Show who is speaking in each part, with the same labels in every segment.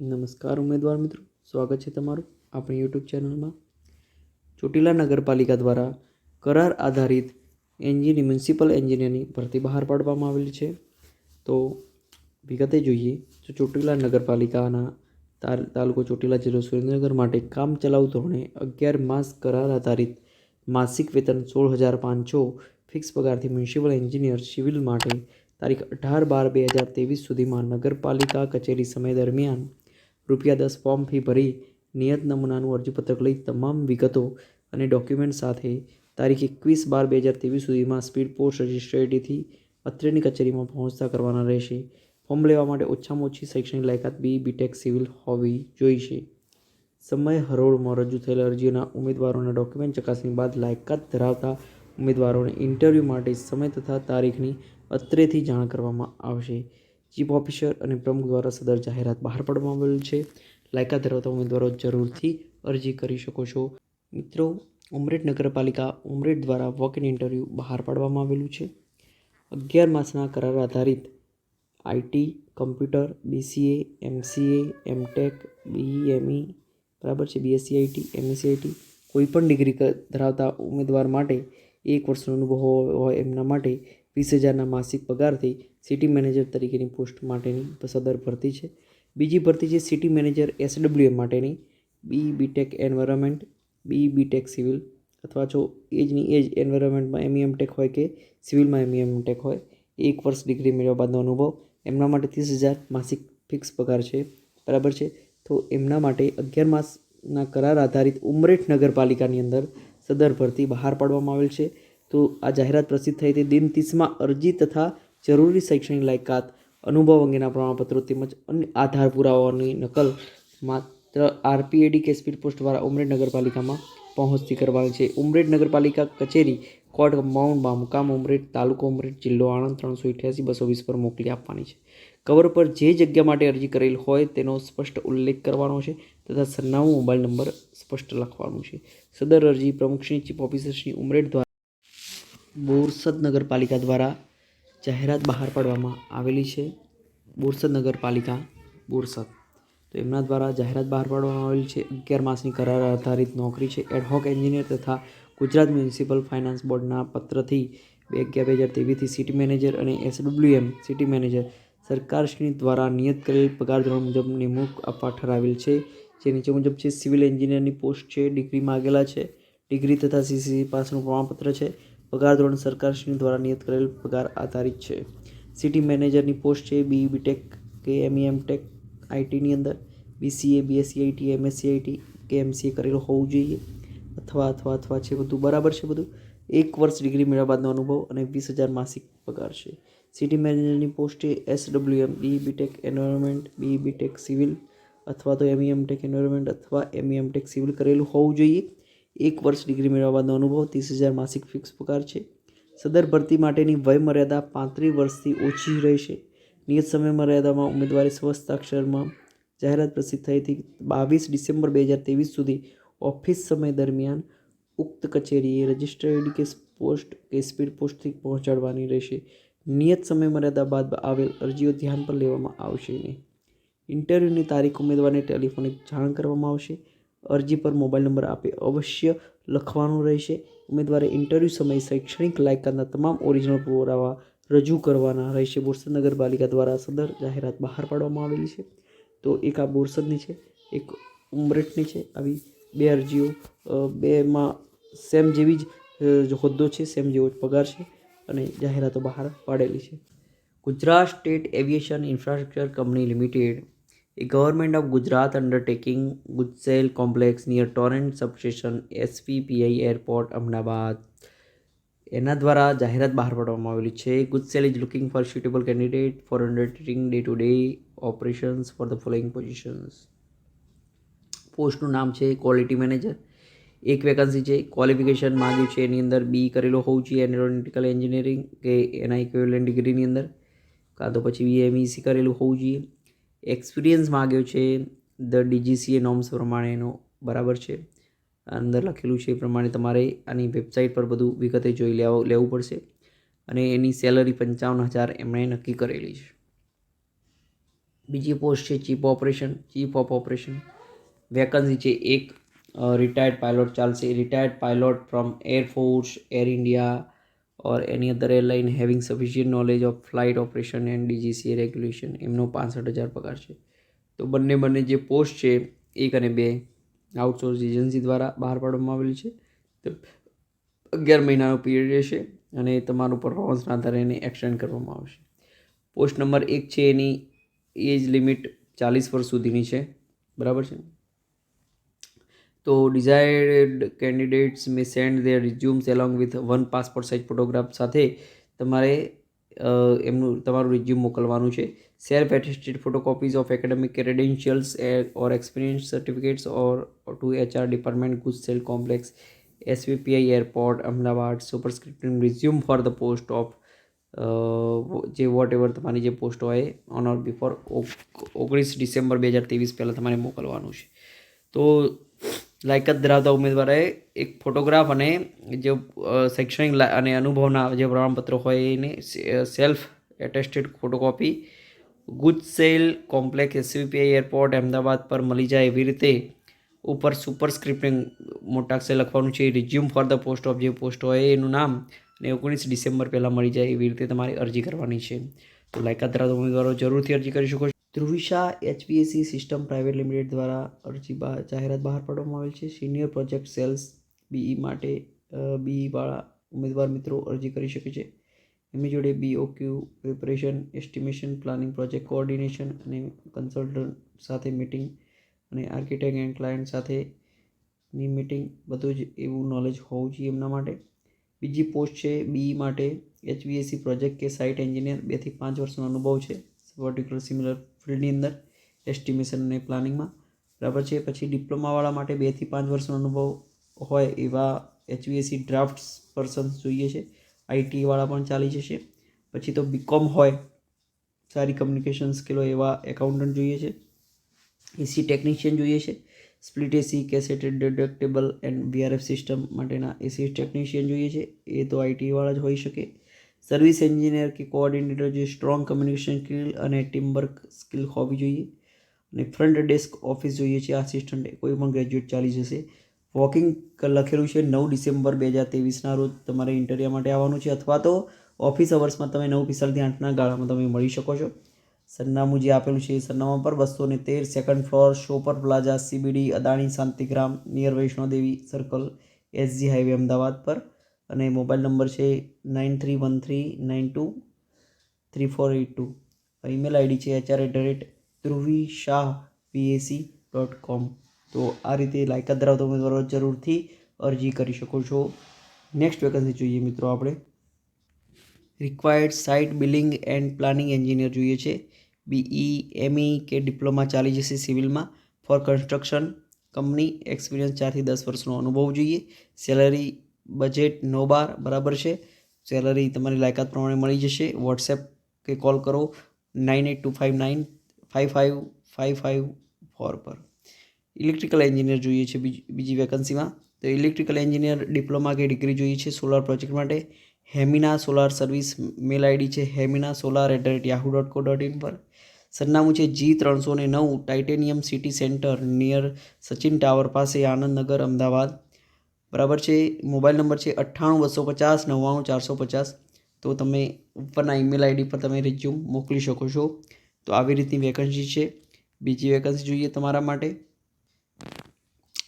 Speaker 1: નમસ્કાર ઉમેદવાર મિત્રો, સ્વાગત છે તમારું આપણી યુટ્યુબ ચેનલમાં. ચોટીલા નગરપાલિકા દ્વારા કરાર આધારિત એન્જિનિયર મ્યુનિસિપલ એન્જિનિયરની ભરતી બહાર પાડવામાં આવેલી છે. તો વિગતે જોઈએ તો ચોટીલા નગરપાલિકાના તાલુકો ચોટીલા જિલ્લો સુરેન્દ્રનગર માટે કામ ચલાઉ ધોરણે અગિયાર માસ કરાર આધારિત માસિક વેતન સોળ હજાર પાંચસો ફિક્સ પગારથી મ્યુનિસિપલ એન્જિનિયર સિવિલ માટે તારીખ અઢાર બાર બે હજાર ત્રેવીસ સુધીમાં નગરપાલિકા કચેરી સમય દરમિયાન રૂપિયા દસ ફોર્મ ફી ભરી નિયત નમૂનાનું અરજીપત્રક લઈ તમામ વિગતો અને ડોક્યુમેન્ટ સાથે તારીખ એકવીસ બાર બે હજાર ત્રેવીસ સુધીમાં સ્પીડ પોસ્ટ રજિસ્ટ્રેટીથી અત્રેની કચેરીમાં પહોંચતા કરવાના રહેશે. ફોર્મ લેવા માટે ઓછામાં ઓછી શૈક્ષણિક લાયકાત બી બીટેક સિવિલ હોવી જોઈશે. સમય હરોળમાં રજૂ થયેલ અરજીઓના ઉમેદવારોના ડોક્યુમેન્ટ ચકાસણી બાદ લાયકાત ધરાવતા ઉમેદવારોને ઇન્ટરવ્યૂ માટે સમય તથા તારીખની અત્રેથી જાણ કરવામાં આવશે. ચીફ ઓફિસર અને પ્રમુખ દ્વારા સદર જાહેરાત બહાર પાડવામાં આવેલ છે. લાયકાત ધરાવતા ઉમેદવારો જરૂરથી અરજી કરી શકો છો. મિત્રો, ઉમરેઠ નગરપાલિકા ઉમરેઠ દ્વારા વોક ઇન ઇન્ટરવ્યૂ બહાર પાડવામાં આવેલું છે. અગિયાર માસના કરાર આધારિત IT computer BCA MCA MTech BME બરાબર છે? બીએસસી આઈટી એમએસસી આઈટી કોઈપણ ડિગ્રી ધરાવતા ઉમેદવાર માટે એક વર્ષનો અનુભવ હોય એમના માટે વીસ હજારના માસિક પગારથી સિટી મેનેજર તરીકેની પોસ્ટ માટેની સદર ભરતી છે. બીજી ભરતી છે સિટી મેનેજર એસડબ્લ્યુએ માટેની. B BTech environment, B BTech civil અથવા જો એજની એજ એન્વાયરમેન્ટમાં એમઈએમ ટેક હોય કે સિવિલમાં એમઈએમ ટેક હોય, એક વર્ષ ડિગ્રી મેળવ્યા બાદનો અનુભવ. એમના માટે ત્રીસ હજાર માસિક ફિક્સ પગાર છે. બરાબર છે? તો એમના માટે અગિયાર માસના કરાર આધારિત ઉમરેઠ નગરપાલિકાની અંદર સદર ભરતી બહાર પાડવામાં આવેલ છે. તો આ જાહેરાત પ્રસિદ્ધ થઈ તે દિન ત્રીસમાં અરજી તથા જરૂરી શૈક્ષણિક લાયકાત, અનુભવ અંગેના પ્રમાણપત્રો તેમજ અન્ય આધાર પુરાવાની નકલ માત્ર આરપીએડી કે સ્પીડ પોસ્ટ દ્વારા ઉમરેઠ નગરપાલિકામાં પહોંચતી કરવાની છે. ઉમરેઠ નગરપાલિકા કચેરી, કોર્ટ કમ્પાઉન્ડમાં મુકામ ઉમરેઠ તાલુકો ઉમરેઠ જિલ્લો આણંદ ત્રણસો અઠ્યાસી બસો વીસ પર મોકલી આપવાની છે. કવર પર જે જગ્યા માટે અરજી કરેલ હોય તેનો સ્પષ્ટ ઉલ્લેખ કરવાનો છે તથા સરનામું, મોબાઈલ નંબર સ્પષ્ટ લખવાનું છે. સદર અરજી પ્રમુખશ્રી, ચીફ ઓફિસરશ્રી ઉમરેઠ દ્વારા બોરસદ નગરપાલિકા દ્વારા જાહેરાત બહાર પાડવામાં આવેલી છે. બોરસદ નગરપાલિકા, બોરસદ. તો એમના દ્વારા જાહેરાત બહાર પાડવામાં આવેલી છે. અગિયાર માસની કરાર આધારિત નોકરી છે. એડહોક એન્જિનિયર તથા ગુજરાત મ્યુનિસિપલ ફાઇનાન્સ બોર્ડના પત્રથી બે અગિયાર બે હજાર ત્રેવીસથી સિટી મેનેજર અને એસડબ્લ્યુએમ સિટી મેનેજર સરકારશ્રી દ્વારા નિયત કરેલ પગાર ધોરણ મુજબ નિમણૂક આપવા ઠરાવેલ છે. જે નીચે મુજબ છે. સિવિલ એન્જિનિયરની પોસ્ટ છે. ડિગ્રી માગેલા છે. ડિગ્રી તથા સીસીસી પાસનું પ્રમાણપત્ર છે. પગાર ધોરણ સરકારશ્રી દ્વારા નિયત કરેલ પગાર આધારિત છે. સિટી મેનેજરની પોસ્ટ છે બી બીટેક કે એમઈએમ ટેક આઈટીની અંદર. BCA BSc IT MSc IT કે એમસીએ કરેલું હોવું જોઈએ. અથવા અથવા અથવા છે બધું. બરાબર છે બધું? એક વર્ષ ડિગ્રી મેળવ્યા બાદનો અનુભવ અને વીસ હજાર માસિક પગાર છે. સિટી મેનેજરની પોસ્ટ છે S W M, B BTech environment, B BTech civil, અથવા તો એમઈએમ ટેક એન્વાયરમેન્ટ, અથવા એમઈએમ ટેક સિવિલ કરેલું હોવું જોઈએ. એક વર્ષ ડિગ્રી મેળવવા બાદનો અનુભવ, ત્રીસ હજાર માસિક ફિક્સ પગાર છે. સદર ભરતી માટેની વય મર્યાદા પાંત્રીસ વર્ષથી ઓછી રહેશે નિયત સમય મર્યાદામાં ઉમેદવારી સ્વહસ્તાક્ષરમાં જાહેરાત પ્રસિદ્ધ થઈથી બાવીસ ડિસેમ્બર બે હજાર ત્રેવીસ સુધી ઓફિસ સમય દરમિયાન ઉક્ત કચેરીએ રજિસ્ટર્ડ કે પોસ્ટ કે સ્પીડ પોસ્ટથી પહોંચાડવાની રહેશે. નિયત સમય મર્યાદા બાદ આવેલ અરજીઓ ધ્યાન પર લેવામાં આવશે નહીં. ઇન્ટરવ્યૂની તારીખ ઉમેદવારને ટેલિફોનિક જાણ કરવામાં આવશે. અરજી પર મોબાઈલ નંબર આપે અવશ્ય લખવાનું રહેશે. ઉમેદવારે ઇન્ટરવ્યૂ સમયે શૈક્ષણિક લાયકાતના તમામ ઓરિજિનલ પુરાવા રજૂ કરવાના રહેશે. બોરસદ નગરપાલિકા દ્વારા સદર જાહેરાત બહાર પાડવામાં આવેલી છે. તો એક આ બોરસદની છે, એક ઉમરેઠની છે. આવી બે અરજીઓ બેમાં સેમ જેવી જ હોદ્દો છે, સેમ જેવો જ પગાર છે અને જાહેરાતો બહાર પાડેલી છે. Gujarat state aviation infrastructure company limited a government of Gujarat undertaking Gudsel complex near Torrent substation SVPI airport Ahmedabad એના દ્વારા જાહેરાત બહાર પાડવામાં આવેલી છે GUJSAIL is looking for suitable candidate for undertaking day to day operations for the following positions પોસ્ટનું નામ છે ક્વોલિટી મેનેજર એક વેકન્સી છે ક્વોલિફિકેશન માગ્યું છે એની અંદર બી કરેલો હોવું જોઈએ એરોનોટિકલ એન્જિનિયરિંગ કે એના ઇક્વિવેલન્ટ ડિગ્રીની અંદર કાં તો પછી બીએમઈસી કરેલું હોવું જોઈએ એક્સપિરિયન્સ માગ્યો છે. ધ ડીજીસીએ નોર્મ્સ પ્રમાણેનો બરાબર છે. અંદર લખેલું છે એ પ્રમાણે તમારે આની વેબસાઇટ પર બધું વિગતે જોઈ લેવા લેવું પડશે. અને એની સેલરી પંચાવન હજાર એમણે નક્કી કરેલી છે. બીજી પોસ્ટ છે chief operation chief of operation vacancy છે એક. રિટાયર્ડ પાયલોટ ચાલશે. Retired pilot from air force Air India or any other airline having sufficient knowledge of flight operation and DGC regulation એમનો પાસઠ હજાર પગાર છે. તો બંને બંને જે પોસ્ટ છે, એક અને બે આઉટસોર્સ એજન્સી દ્વારા બહાર પાડવામાં આવેલી છે. તો અગિયાર મહિનાનો પીરિયડ રહેશે અને તમારું પરફોર્મન્સના આધારે એને એક્સટેન્ડ કરવામાં આવશે. પોસ્ટ નંબર એક છે એની એજ લિમિટ ચાલીસ વર્ષ સુધીની છે. બરાબર છે તો desired candidates may send their resumes along with one passport size photograph સાથે તમારે એમનું તમારું રિઝ્યુમ મોકલવાનું છે. Self attested photocopies of academic credentials or experience certificates or to HR department GUJSAIL complex SVPI airport Ahmedabad superscripting resume for the post of જે whatever તમારી જે post હોય ઓન ઓર બિફોર ઓગણીસ December બે હજાર ત્રેવીસ પહેલાં તમારે મોકલવાનું છે. તો લાયકાત ધરાવતા ઉમેદવારે એક ફોટોગ્રાફ અને જે શૈક્ષણિક અને અનુભવના જે પ્રમાણપત્રો હોય એને self attested photocopy GUJSAIL complex SVPI airport Ahmedabad પર મળી જાય એવી રીતે ઉપર સુપરસ્ક્રિપ્ટિંગ મોટા અક્ષરે લખવાનું છે resume for the post of જે પોસ્ટ હોય એનું નામ અને ઓગણીસ ડિસેમ્બર પહેલાં મળી જાય એવી રીતે તમારે અરજી કરવાની છે. તો લાયકાત ધરાવતા ઉમેદવારો જરૂરથી અરજી કરી શકો છો. Dhruvisha HPSC system private limited દ્વારા અરજી બહાર જાહેરાત બહાર પાડવામાં આવેલ છે. સિનિયર પ્રોજેક્ટ સેલ્સ બીઈ માટે બીઈ વાળા ઉમેદવાર મિત્રો અરજી કરી શકે છે. એમની જોડે BOQ, preparation, estimation, planning, project coordination અને કન્સલ્ટન્ટ સાથે મિટિંગ અને આર્કિટેક્ટ એન્ડ ક્લાયન્ટ સાથેની મિટિંગ બધું જ એવું નોલેજ હોવું જોઈએ એમના માટે. બીજી પોસ્ટ છે, બીઈ માટે એચવીએસસી પ્રોજેક્ટ કે સાઇટ એન્જિનિયર બેથી પાંચ વર્ષનો અનુભવ છે. પર્ટિક્યુલર સિમિલર ફિલ્ડની અંદર એસ્ટિમેશન અને પ્લાનિંગમાં બરાબર છે? પછી ડિપ્લોમાવાળા માટે બેથી પાંચ વર્ષનો અનુભવ હોય એવા એચવીએસસી ડ્રાફ્ટ્સ પર્સન્સ જોઈએ છે. આઈટીવાળા પણ ચાલી જશે. પછી તો બીકોમ હોય, સારી કમ્યુનિકેશન સ્કિલો એવા એકાઉન્ટન્ટ જોઈએ છે. એસી ટેકનિશિયન જોઈએ છે. Split AC cassetted deductible and VRF system માટેના એસી ટેકનિશિયન જોઈએ છે. એ તો આઈટીવાળા જ હોઈ શકે. સર્વિસ એન્જિનિયર કે કોઓર્ડિનેટર જે સ્ટ્રોંગ કમ્યુનિકેશન સ્કિલ અને ટીમવર્ક સ્કિલ હોવી જોઈએ. અને ફ્રન્ટ ડેસ્ક ઓફિસ જોઈએ છે, આસિસ્ટન્ટ કોઈ પણ ગ્રેજ્યુએટ ચાલી જશે. વોકિંગ લખેલું છે, નવ ડિસેમ્બર બે હજાર તેવીસના રોજ તમારે ઇન્ટરવ્યૂ માટે આવવાનું છે અથવા તો ઓફિસ અવર્સમાં તમે નવ પિસ્તાળીસથી આઠના ગાળામાં તમે મળી શકો છો. સરનામું જે આપેલું છે એ સરનામા પર બસો ને તેર second floor shopper plaza CBD Adani Shantigram near Vaishnodevi circle SG highway Ahmedabad પર અને મોબાઈલ નંબર છે nine three one three nine two three four eight two email ID છે HR at the rate Dhruvi Shah PAC dot com. તો આ રીતે લાયકાત ધરાવતા ઉમેદવારો જરૂરથી અરજી કરી શકો છો. નેક્સ્ટ વેકન્સી જોઈએ મિત્રો આપણે. Required site billing and planning engineer જોઈએ છે. બીઈ એમઈ કે ડિપ્લોમા ચાલી જશે સિવિલમાં. ફોર કન્સ્ટ્રક્શન કંપની એક્સપિરિયન્સ ચારથી દસ વર્ષનો અનુભવ જોઈએ. સેલરી બજેટ નો બાર, બરાબર છે? સેલરી તમારી લાયકાત પ્રમાણે મળી જશે. વોટ્સએપ કે કોલ કરો nine eight two five nine five five five five four પર. ઇલેક્ટ્રિકલ એન્જિનિયર જોઈએ છે બીજી વેકન્સીમાં તો ઇલેક્ટ્રિકલ એન્જિનિયર ડિપ્લોમા કે ડિગ્રી જોઈએ છે સોલાર પ્રોજેક્ટ માટે. Hemina solar service mail ID છે Hemina solar at the rate Yahoo dot co dot in પર. સરનામું છે જી ત્રણસો ને નવ titanium city centre near Sachin tower પાસે, આનંદનગર, અમદાવાદ. બરાબર છે? મોબાઈલ નંબર છે અઠ્ઠાણું, બસો પચાસ, નવ્વાણું, ચારસો પચાસ. તો તમે ઉપરના ઈમેલ આઈડી પર તમે રિઝ્યુમ મોકલી શકો છો. તો આવી રીતની વેકન્સી છે. બીજી વેકન્સી જોઈએ તમારા માટે.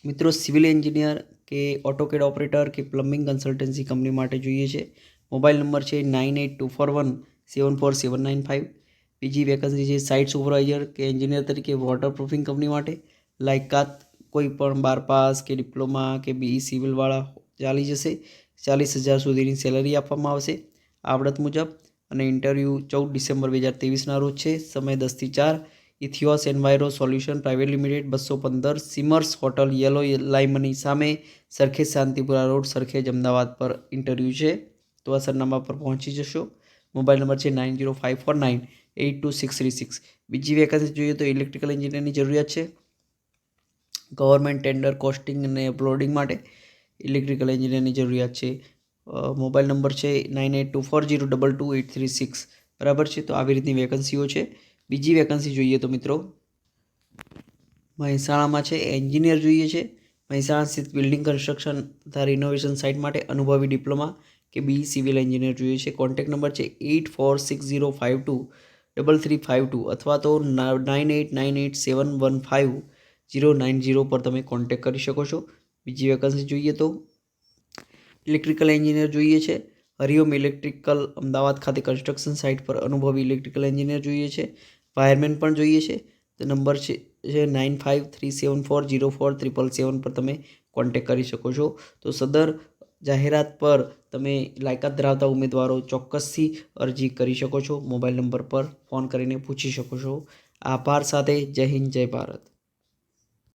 Speaker 1: મિત્રો સિવિલ એન્જિનિયર કે ઓટોકેડ ઓપરેટર કે પ્લમ્બિંગ કન્સલ્ટન્સી કંપની માટે જોઈએ છે. મોબાઈલ નંબર છે nine eight two four one seven four seven nine five બીજી વેકન્સી છે સાઇટ સુપરવાઇઝર કે એન્જિનિયર તરીકે વોટરપ્રૂફિંગ કંપની માટે. લાયકાત કોઈ પણ બાર પાસ કે ડિપ્લોમા કે બીઈ સિવિલવાળા ચાલી જશે, ચાલીસ હજાર સુધીની સેલરી આપવામાં આવશે. આવડત મુજબ અને ઇન્ટરવ્યૂ ચૌદ ડિસેમ્બર બે હજાર ત્રેવીસના રોજ છે. સમય દસથી ચાર. Ethios enviro solution private limited બસો પંદર સિમર્સ હોટલ યલો લાઇમની સામે સરખેજ શાંતિપુરા રોડ, સરખેજ અમદાવાદ પર ઇન્ટરવ્યૂ છે. તો આ સરનામા પર પહોંચી જશો. મોબાઈલ નંબર છે nine zero five four nine eight two six three six. બીજી વેકન્સી જોઈએ તો ઇલેક્ટ્રિકલ એન્જિનિયરની જરૂરિયાત છે. ગવર્મેન્ટ ટેન્ડર, કોસ્ટિંગ અને અપલોડિંગ માટે ઇલેક્ટ્રિકલ એન્જિનિયરની જરૂરિયાત છે. મોબાઈલ નંબર છે nine eight two four zero double two eight three six. બરાબર છે? તો આવી રીતની વેકન્સીઓ છે. બીજી વેકન્સી જોઈએ તો મિત્રો. મહેસાણામાં છે, એન્જિનિયર જોઈએ છે. મહેસાણા સ્થિત બિલ્ડિંગ કન્સ્ટ્રક્શન તથા રિનોવેશન સાઇટ માટે અનુભવી ડિપ્લોમા કે બી સિવિલ એન્જિનિયર જોઈએ છે. કોન્ટેક્ટ નંબર છે eight four six zero five two double three five two અથવા તો nine eight nine eight seven one five zero nine zero પર તમે કોન્ટેક કરી શકો છો. બીજી વેકન્સી જોઈએ તો ઇલેક્ટ્રિકલ એન્જિનિયર જોઈએ છે. હરિઓમ ઇલેક્ટ્રિકલ અમદાવાદ ખાતે કન્સ્ટ્રક્શન સાઇટ પર અનુભવી ઇલેક્ટ્રિકલ એન્જિનિયર જોઈએ છે. વાયરમેન પણ જોઈએ છે. તો નંબર છે nine five three seven four zero four triple seven પર તમે કોન્ટેક કરી શકો છો. તો સદર જાહેરાત પર તમે લાયકાત ધરાવતા ઉમેદવારો ચોક્કસથી અરજી કરી શકો છો. મોબાઈલ નંબર પર ફોન કરીને પૂછી શકો છો. આભાર સાથે જય હિન્દ, જય ભારત.